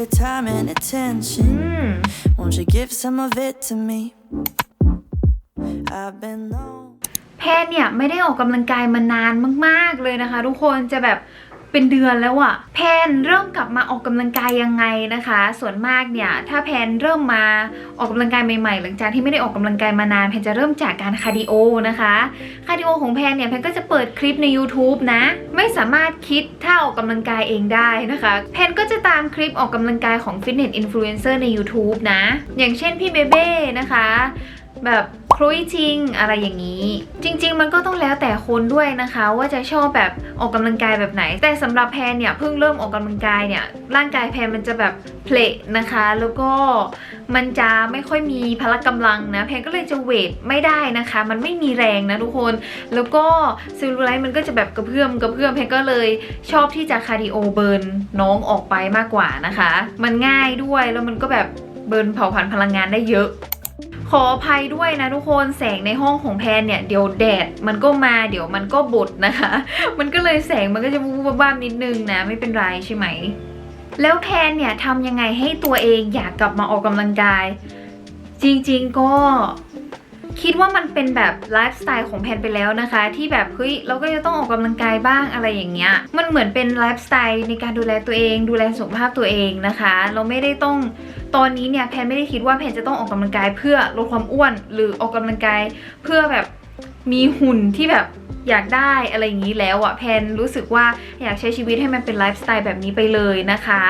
your time and attention. อืม Won't you give some of it to me? I've been known. แพนเนี่ย ไม่ได้ออกกำลังกายมานานมาก ๆ เลยนะคะ ทุกคนจะแบบ เป็นเดือนแล้วอะแพนเริ่มกลับมาออกกำลังกายยังไงนะคะ ส่วนมากเนี่ยถ้าแพนเริ่มมาออกกำลังกายใหม่ๆ หลังจากที่ไม่ได้ออกกำลังกายมานานแพนจะเริ่มจากการคาร์ดิโอนะคะคาร์ดิโอของแพนเนี่ยแพนก็จะเปิดคลิปใน YouTube นะ ไม่สามารถคิดท่าออกกำลังกายเองได้นะคะแพนก็จะตามคลิปออกกำลังกายของฟิตเนสอินฟลูเอนเซอร์ใน YouTube นะ อย่างเช่นพี่เบเบ้นะคะ แบบ ครุยทิงอะไรอย่างนี้ จริง ๆ มันก็ต้องแล้วแต่คนด้วยนะคะ ว่าจะชอบแบบออกกำลังกายแบบไหน แต่สำหรับแพนเนี่ยเพิ่งเริ่มออกกำลังกายเนี่ยร่างกายแพนมันจะแบบเพลทนะคะ แล้วก็มันจะไม่ค่อยมีพละกำลังนะแพนก็เลยจะเวทไม่ได้นะคะ มันไม่มีแรงนะทุกคน แล้วก็ซลลูไลท์มันก็จะแบบกระเพื่อมกระเพื่อมแพนก็เลยชอบที่จะคาร์ดิโอเบิร์นน้องออกไปมากกว่านะคะ มันง่ายด้วยแล้วมันก็แบบเบิร์นเผาผลาญพลังงานได้เยอะ ขออภัยด้วยนะทุกคนแสงในห้องของแพนเนี่ยเดี๋ยวแดดมันก็มาเดี๋ยวมันก็บดนะคะ มันก็เลยแสงมันก็จะวูบวาบนิดนึงนะไม่เป็นไรใช่ไหม แล้วแพนเนี่ยทำยังไงให้ตัวเองอยากกลับมาออกกำลังกาย จริงๆก็ คิดว่ามันเป็นแบบไลฟ์สไตล์ของแพนไปแล้วนะคะ ที่แบบเฮ้ยเราก็จะต้องออกกำลังกายบ้างอะไรอย่างเงี้ยมันเหมือนเป็นไลฟ์สไตล์ในการดูแลตัวเอง ดูแลสุขภาพตัวเองนะคะ เราไม่ได้ต้องตอนนี้เนี่ยแพนไม่ได้คิดว่าแพนจะต้องออกกำลังกายเพื่อลดความอ้วน หรือออกกำลังกายเพื่อแบบมีหุ่นที่แบบ อยากได้อะไรอย่างนี้แล้วอะแพนรู้สึกว่าอยากใช้ชีวิตให้มันเป็นไลฟ์สไตล์แบบนี้ไปเลยนะคะ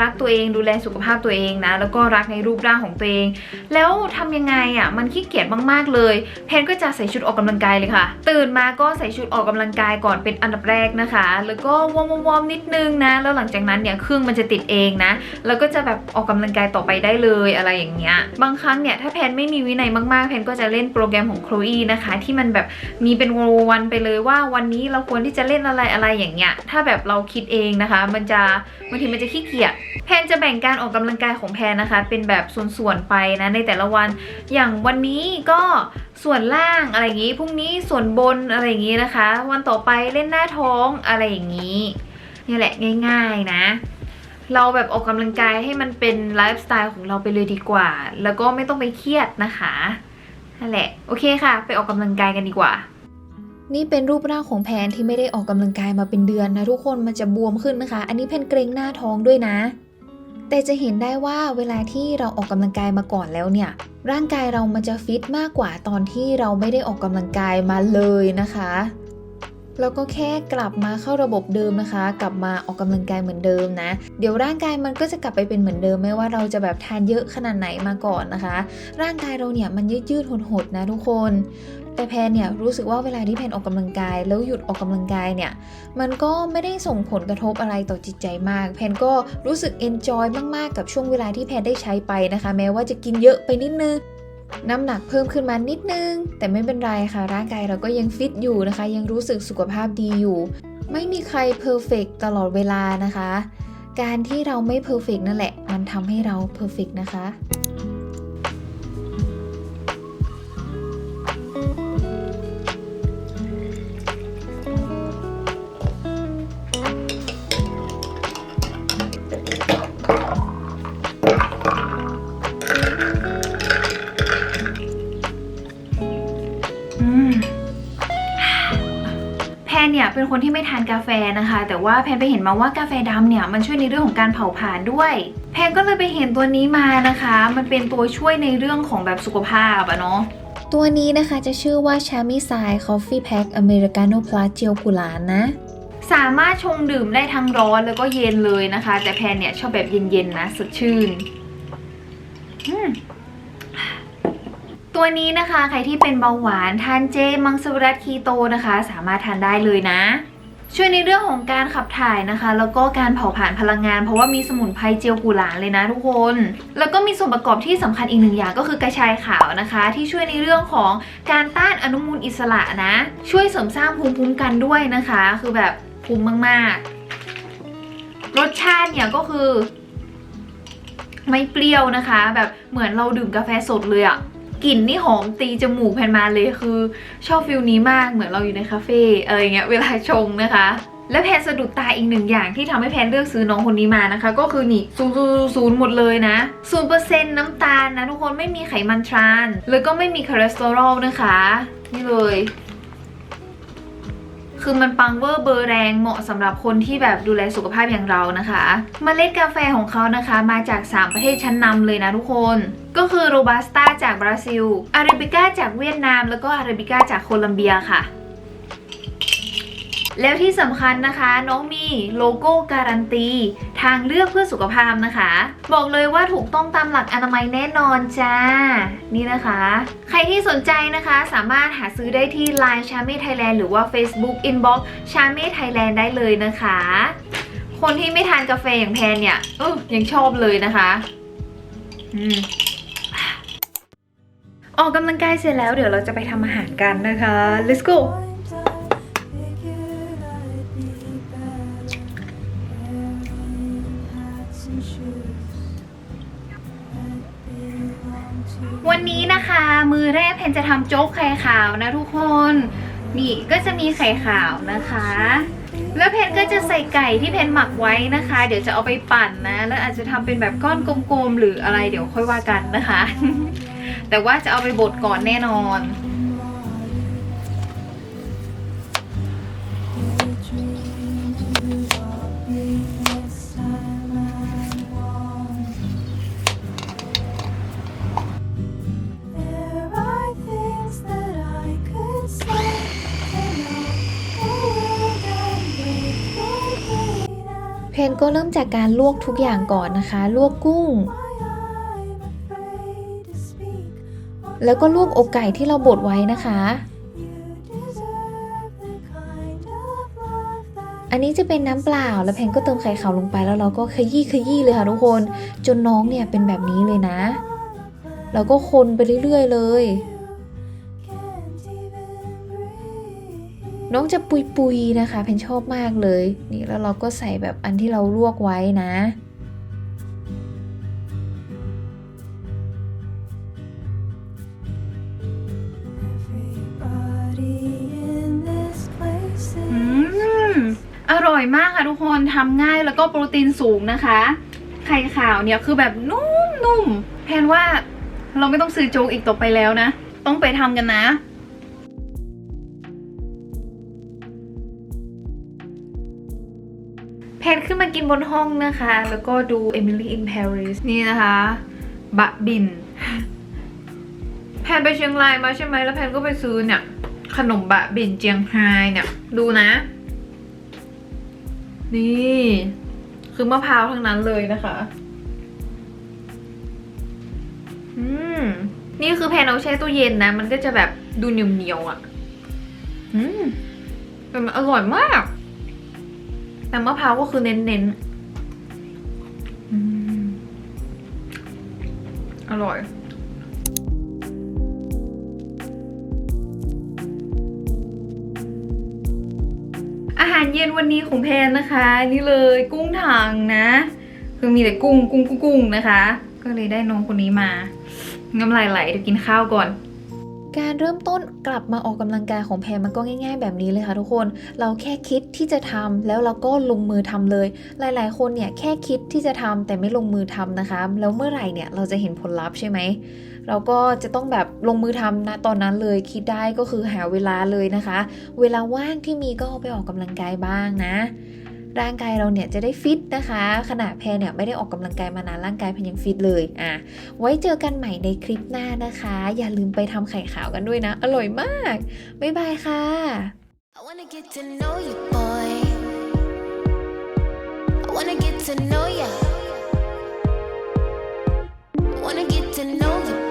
รักตัวเองดูแลสุขภาพตัวเองนะ แล้วก็รักในรูปร่างของตัวเอง แล้วทำยังไงอะ่ะมันขี้เกียจมากๆเลย แพนก็จะใส่ชุดออกกำลังกายเลยค่ะ ตื่นมาก็ใส่ชุดออกกำลังกายก่อนเป็นอันดับแรกนะคะ แล้วก็วอร์มวอมๆนิดนึงนะ แล้วหลังจากนั้นเนี่ยเครื่องมันจะติดเองนะ แล้วก็จะแบบออกกำลังกายต่อไปได้เลยอะไรอย่างเงี้ยบางครั้งเนี่ยถ้าแพนไม่มีวินัยมากๆแพนก็จะเล่นโปรแกรมของโคลอีนะคะที่มันแบบมีเป็นวันๆไปเลยว่าวันนี้เราควรที่จะเล่นอะไรอะไรอย่างเงี้ย ถ้าแบบเราคิดเองนะคะ มันจะบางทีมันจะขี้เกียจแพนจะแบ่งการออกกำลังกายของแพนนะคะ เป็นแบบส่วนๆไปนะในแต่ละวัน อย่างวันนี้ก็ส่วนล่างอะไรอย่างนี้พรุ่งนี้ส่วนบนอะไรอย่างนี้นะคะ วันต่อไปเล่นหน้าท้องอะไรอย่างนี้นี่แหละง่าย ๆนะเราแบบออกกำลังกายให้มันเป็นไลฟ์สไตล์ของเราไปเลยดีกว่า แล้วก็ไม่ต้องไปเครียดนะคะ นั่นแหละ โอเคค่ะ ไปออกกำลังกายกันดีกว่า นี่เป็นรูปร่างของแพนที่ไม่ได้ออกกำลังกายมาเป็นเดือนนะทุกคนมันจะบวมขึ้นนะคะ อันนี้แพนเกรงหน้าท้องด้วยนะ แต่จะเห็นได้ว่าเวลาที่เราออกกำลังกายมาก่อนแล้วเนี่ย ร่างกายเรามันจะฟิตมากกว่าตอนที่เราไม่ได้ออกกำลังกายมาเลยนะคะ แล้วก็แค่กลับมาเข้าระบบเดิมนะคะ กลับมาออกกำลังกายเหมือนเดิมนะ เดี๋ยวร่างกายมันก็จะกลับไปเป็นเหมือนเดิมไม่ว่าเราจะแบบทานเยอะขนาดไหนมาก่อนนะคะ ร่างกายเราเนี่ยมันยืดยืดๆหดนะทุกคน แต่แพนเนี่ยรู้สึกว่าเวลาที่แพนออกกำลังกาย แล้วหยุดออกกำลังกายเนี่ยมันก็ไม่ได้ส่งผลกระทบอะไรต่อจิตใจมาก แพนก็รู้สึกเอนจอยมากๆกับช่วงเวลาที่แพนได้ใช้ไปนะคะ แม้ว่าจะกินเยอะไปนิดนึงน้ำหนักเพิ่มขึ้นมานิดนึง แต่ไม่เป็นไรค่ะ ร่างกายเราก็ยังฟิตอยู่นะคะ ยังรู้สึกสุขภาพดีอยู่ ไม่มีใครเพอร์เฟกตลอดเวลานะคะ การที่เราไม่เพอร์เฟกนั่นแหละ มันทำให้เราเพอร์เฟกนะคะ เนี่ยเป็นคนที่ไม่ทานกาแฟนะคะ แต่ว่าแพนไปเห็นมาว่ากาแฟดำเนี่ยมันช่วยในเรื่องของการเผาผลาญด้วย แพนก็เลยไปเห็นตัวนี้มานะคะ มันเป็นตัวช่วยในเรื่องของแบบสุขภาพอะเนาะตัวนี้นะคะจะชื่อว่าชามิไซคอฟฟี่แพ็คอเมริกาโน่พลัสเจลกุหลานนะ สามารถชงดื่มได้ทั้งร้อนแล้วก็เย็นเลยนะคะ แต่แพนเนี่ยชอบแบบเย็นๆนะสดชื่น อืม ตัวนี้นะคะใครที่เป็นเบาหวานทานเจมังสวิรัตคีโตนะคะ สามารถทานได้เลยนะ ช่วยในเรื่องของการขับถ่ายนะคะ แล้วก็การเผาผลาญพลังงาน เพราะว่ามีสมุนไพรเจลกุหลาบเลยนะทุกคน แล้วก็มีส่วนประกอบที่สำคัญอีกหนึ่งอย่างก็คือกระชายขาวนะคะ ที่ช่วยในเรื่องของการต้านอนุมูลอิสระนะ ช่วยเสริมสร้างภูมิคุ้มกันด้วยนะคะ คือแบบภูมิมากๆ รสชาติเนี่ยก็คือ ไม่เปรี้ยวนะคะ แบบเหมือนเราดื่มกาแฟสดเลยอะ กลิ่นนี่หอมตีจมูกแพนมาเลยคือชอบฟิลนี้มากเหมือนเราอยู่ในคาเฟ่อะไรเงี้ยเวลาชงนะคะ และแพนสะดุดตาอีกหนึ่งอย่างที่ทำให้แพนเลือกซื้อน้องคนนี้มานะคะ ก็คือนี่ศูนย์ศูนย์หมดเลยนะศูนย์เปอร์เซ็นต์น้ำตาลนะทุกคนไม่มีไขมันทราน แล้วก็ไม่มีคอเลสเตอรอลนะคะ นี่เลย คือมันปังเวอร์เบอร์แรงเหมาะสำหรับคนที่แบบดูแลสุขภาพอย่างเรานะคะมเมล็ดกาแฟของเขานะคะมาจาก 3 ประเทศชั้นนำเลยนะทุกคนก็คือโรบัสต้าจากบราซิลอาราบิก้าจากเวียดนาม แล้วก็อาราบิก้าจากโคลัมเบียค่ะ แล้วที่สำคัญนะคะ น้องมีโลโก้การันตี ทางเลือกเพื่อสุขภาพนะคะ บอกเลยว่าถูกต้องตามหลักอนามัยแน่นอนจ้า นี่นะคะ ใครที่สนใจนะคะสามารถหาซื้อได้ที่ Line ชาเม่ไทยแลนด์หรือว่า Facebook Inbox ชาเม่ไทยแลนด์ได้เลยนะคะ คนที่ไม่ทานกาแฟอย่างแพนเนี่ยออยังชอบเลยนะคะอืมออกกำลังกายเสร็จแล้วเดี๋ยวเราจะไปทำอาหารกันนะคะ let's go อแรกเพนจะทำโจ๊กไข่ขาวนะทุกคน นี่ก็จะมีไข่ขาวนะคะ แล้วเพนก็จะใส่ไก่ที่เพนหมักไว้นะคะ เดี๋ยวจะเอาไปปั่นนะ แล้วอาจจะทำเป็นแบบก้อนกลมๆหรืออะไรเดี๋ยวค่อยว่ากันนะคะ แต่ว่าจะเอาไปบดก่อนแน่นอน ก็เริ่มจากการลวกทุกอย่างก่อนนะคะ ลวกกุ้ง แล้วก็ลวกอกไก่ที่เราบดไว้นะคะ อันนี้จะเป็นน้ำเปล่า แล้วเพนก็เติมไข่ขาวลงไปแล้วเราก็ขยี้ขยี้เลยค่ะทุกคน จนน้องเนี่ยเป็นแบบนี้เลยนะ แล้วก็คนไปเรื่อยๆเลย น้องจะปุยๆนะคะ เพนชอบมากเลย นี่แล้วเราก็ใส่แบบอันที่เราลวกไว้นะ Everybody in this place อื is มอร่อยมากค่ะทุกคนทำง่ายแล้วก็โปรตีนสูงนะคะ ไข่ขาวเนี่ยคือแบบนุ่มๆแพนว่าเราไม่ต้องซื้อโจ๊กอีกต่อไปแล้วนะ ต้องไปทำกันนะ แพนขึ้นมากินบนห้องนะคะ แล้วก็ดู Emily in Paris นี่นะคะบะบิน แพนไปเชียงรายมาใช่ไหมแล้วแพนก็ไปซื้อเนี่ย ขนมบะบินเจียงไฮ้เนี่ย ดูนะ นี่คือมะพร้าวทั้งนั้นเลยนะคะ อืม นี่คือแพนเอาแช่ตู้เย็นนะ มันก็จะแบบดูเหนียวๆอะ่ะ อืมแต่มันอร่อยมาก แต่มะพร้าวก็คือเน้นๆออร่อยอาหารเย็นวันนี้ของแพนนะคะ นี่เลยกุ้งถังนะ คือมีแต่กุ้งกุ้งกุ้งกุ้งนะคะ ก็เลยได้น้องคนนี้มาน้ำลายไหลเดี๋ยวกินข้าวก่อน การเริ่มต้นกลับมาออกกำลังกายของแพรมันก็ง่าย ๆ แบบนี้เลยค่ะทุกคน เราแค่คิดที่จะทำแล้วเราก็ลงมือทำเลย หลาย ๆ คนเนี่ยแค่คิดที่จะทำแต่ไม่ลงมือทำนะคะ แล้วเมื่อไหร่เนี่ยเราจะเห็นผลลัพธ์ใช่ไหมเราก็จะต้องแบบลงมือทำนะตอนนั้นเลยคิดได้ก็คือหาเวลาเลยนะคะ เวลาว่างที่มีก็ไปออกกำลังกายบ้างนะ ร่างกายเราเนี่ยจะได้ฟิตนะคะ ขณะแพรเนี่ยไม่ได้ออกกำลังกายมานานร่างกายแพรยังฟิตเลยอะไว้เจอกันใหม่ในคลิปหน้านะคะ อย่าลืมไปทำไข่ขาวกันด้วยนะ อร่อยมาก บ๊ายบายค่ะ I wanna get to know you, boy. I wanna get to know ya. I wanna get to know